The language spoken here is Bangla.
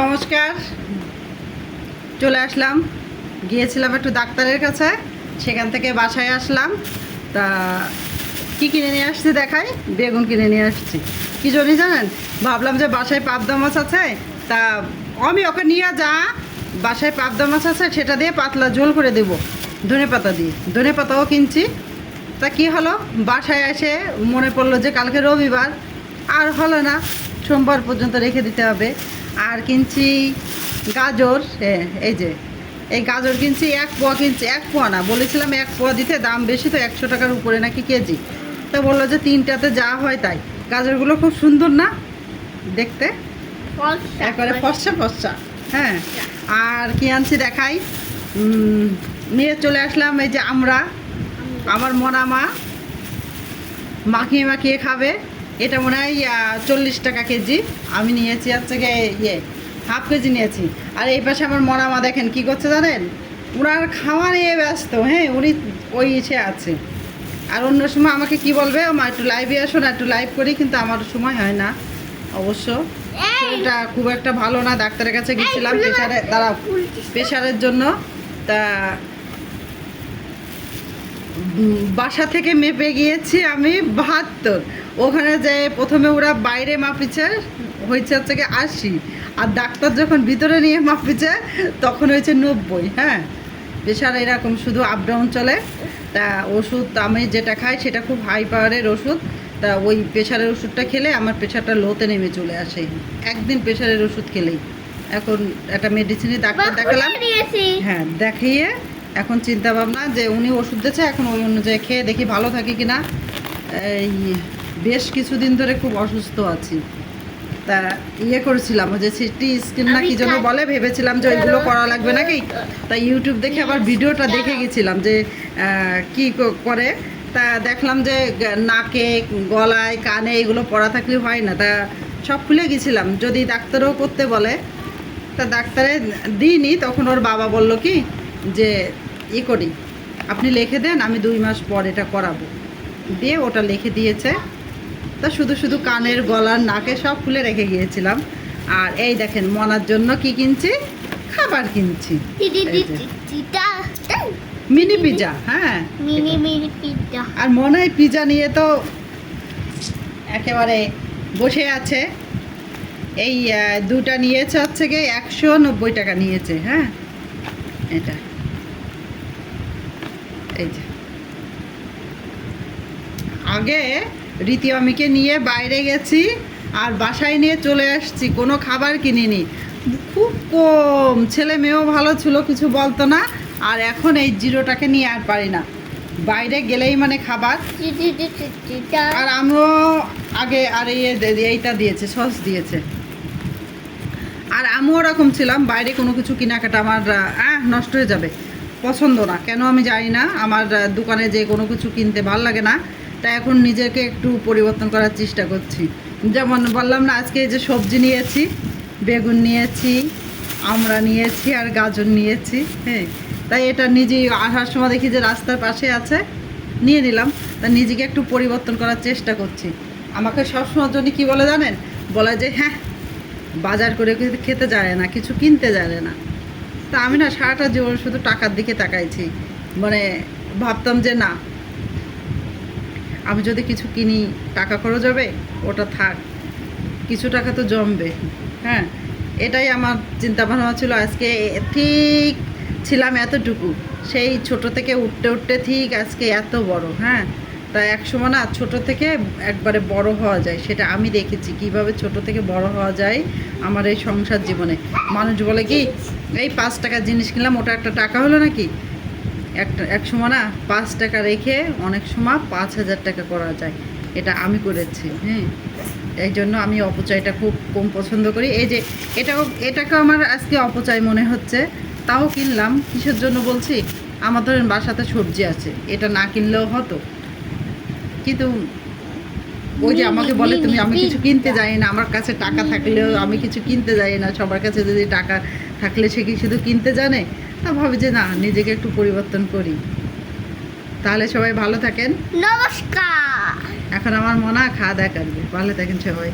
নমস্কার। চলে আসলাম। গিয়েছিলাম একটু ডাক্তারের কাছে। সেখান থেকে বাসায় আসলাম। তা কি কিনে নিয়ে আসছি দেখাই? বেগুন কিনে নিয়ে আসছি। কি জন্য জানেন? ভাবলাম যে বাসায় পাবদা মাছ আছে, তা আমি ওকে নিয়ে যা। বাসায় পাবদা মাছ আছে, সেটা দিয়ে পাতলা ঝোল করে দেব। ধনে পাতা দিয়ে। ধনে পাতাও কিনছি। তা কি হলো? বাসায় এসে মনে পড়ল যে কালকে রবিবার। আর হলো না। সোমবার পর্যন্ত রেখে দিতে হবে। আর কিনছি গাজর এই যে এই গাজর কিনছি এক পোয়া কিনছি এক পোয়া না বলেছিলাম এক পোয়া দিতে দাম বেশি তো একশো টাকার উপরে নাকি কেজি। তো বলল যে তিনটাতে যা হয় তাই। গাজরগুলো খুব সুন্দর না? দেখতে? একবারে ফসা ফসা হ্যাঁ। আর কি আনছি দেখাই? নিয়ে চলে আসলাম এই যে আমরা আমার। মনা মা মাখিয়ে মাখিয়ে খাবে। এটা মনে হয় চল্লিশ টাকা কেজি। আমি নিয়েছি হচ্ছে গিয়ে ইয়ে হাফ কেজি নিয়েছি। আর এই পাশে আমার মনা মা দেখেন কি করছে জানেন? ওনার খাওয়া নিয়ে ব্যস্ত হ্যাঁ উনি ওই ইসে আছে। আর অন্য সময় আমাকে কি বলবে? আমার একটু লাইভে আসো না একটু লাইভ করি। কিন্তু আমার সময় হয় না অবশ্য। শরীরটা খুব একটা ভালো না ডাক্তারের কাছে গেছিলাম প্রেশারে দাঁড়াও প্রেশারের জন্য। তা বাসা থেকে মেপে গিয়েছি আমি বাহাত্তর। ওখানে যে প্রথমে ওরা বাইরে মাপিছে হয়েছে হচ্ছে কি আশি। আর ডাক্তার যখন ভিতরে নিয়ে মাপিছে তখন হয়েছে নব্বই হ্যাঁ? প্রেশার এরকম শুধু আপ ডাউন চলে। তা ওষুধ আমি যেটা খাই সেটা খুব হাই পাওয়ারের ওষুধ। তা ওই প্রেশারের ওষুধটা খেলে আমার প্রেশারটা লোতে নেমে চলে আসে। একদিন প্রেশারের ওষুধ খেলেই। এখন একটা মেডিসিনে ডাক্তার দেখালাম। হ্যাঁ দেখিয়ে এখন চিন্তা ভাবনা যে উনি ওষুধ দিয়েছে এখন ওই অনুযায়ী খেয়ে দেখি ভালো থাকি কি না এই বেশ কিছুদিন ধরে খুব অসুস্থ আছি। তা ইয়ে করেছিলাম ওই যে সিটি স্ক্রিন না কি যেন বলে ভেবেছিলাম যে ওইগুলো করা লাগবে নাকি? তা ইউটিউব দেখে আবার ভিডিওটা দেখে গেছিলাম যে কি করে। তা দেখলাম যে নাকে গলায় কানে এগুলো পড়া থাকলে হয় না। তা সব খুলে গেছিলাম। যদি ডাক্তারও করতে বলে তা ডাক্তারে দিইনি। তখন ওর বাবা বলল কি যে ই করি আপনি লিখে দেন আমি দুই মাস পর এটা করাবো। দিয়ে ওটা লিখে দিয়েছে। তা শুধু শুধু কানের গলার নাকে সব খুলে রেখে গিয়েছিলাম। আর এই দেখেন মনার জন্য কি কিনছি? খাবার কিনছি। মিনি পিজা হ্যাঁ। মিনি মিনি আর মনে হয় পিজা নিয়ে তো একেবারে বসে আছে। এই দুটা নিয়েছে হচ্ছে গিয়ে একশো নব্বই টাকা নিয়েছে হ্যাঁ। এটা। এই যে। আগে রীতি অমিকে নিয়ে বাইরে গেছি আর বাসায় নিয়ে চলে আসছি, কোনো খাবার কিনিনি। খুব কম, ছেলে মেয়েও ভালো ছিল, কিছু বলতো না। আর এখন এই জিরোটাকে নিয়ে আর পারি না। বাইরে গেলেই মানে খাবার। আর আমিও আগে আর এই এইটা দিয়েছে, সস দিয়েছে। আর আমিও ওরকম ছিলাম, বাইরে কোনো কিছু কেনাকাটা আমার নষ্ট হয়ে যাবে। পছন্দ না। কেন আমি জানি না, আমার দোকানে যে কোনো কিছু কিনতে ভালো লাগে না, তাই এখন নিজেকে একটু পরিবর্তন করার চেষ্টা করছি। যেমন বললাম না, আজকে এই যে সবজি নিয়েছি, বেগুন নিয়েছি আমরা নিয়েছি আর গাজর নিয়েছি হ্যাঁ। তাই এটা নিজে আসার সময় দেখি যে রাস্তার পাশে আছে, নিয়ে নিলাম। তা নিজেকে একটু পরিবর্তন করার চেষ্টা করছি। আমাকে সবসময় জন্য কী বলে জানেন? বলে যে হ্যাঁ বাজার করে খেতে- যায় না, কিছু কিনতে জানে না। তা আমি না সারাটা জীবন শুধু টাকার দিকে তাকাইছি। মানে ভাবতাম যে না, আমি যদি কিছু কিনি, টাকা খরচ হবে, ওটা থাক। কিছু টাকা তো জমবে হ্যাঁ? এটাই আমার চিন্তা ভাবনা ছিল। আজকে ঠিক ছিলাম এতটুকু। সেই ছোট থেকে উঠতে উঠতে ঠিক আজকে এত বড় হ্যাঁ? তা এক সময় না ছোট থেকে একবারে বড় হওয়া যায়, সেটা আমি দেখেছি। কীভাবে ছোট থেকে বড় হওয়া যায় আমার এই সংসার জীবনে। মানুষ বলে কি, এই পাঁচ টাকার জিনিস কিনলাম, ওটা একটা টাকা হলো নাকি? একটা, এক সময় না পাঁচ টাকা রেখে অনেক সময় পাঁচ হাজার টাকা করা যায়। এটা আমি করেছি হ্যাঁ এই জন্য আমি অপচয়টা খুব কম পছন্দ করি। এই যে, এটাও, এটাকেও আমার আজকে অপচয় মনে হচ্ছে। তাও কিনলাম। কিসের জন্য বলছি? আমার ধরেন বাসাতে সবজি আছে। এটা না কিনলেও হতো। কিন্তু ওই যে আমাকে বলে তুমি আমি কিছু কিনতে যাই না আমার কাছে টাকা থাকলেও আমি কিছু কিনতে যাই না সবার কাছে যদি টাকা থাকলে সে কি শুধু কিনতে জানে? তা ভাবে যে না নিজেকে একটু পরিবর্তন করি। তাহলে সবাই ভালো থাকেন। নমস্কার। এখন আমার মনে খাওয়া দাওয়া করবে। ভালো থাকেন সবাই।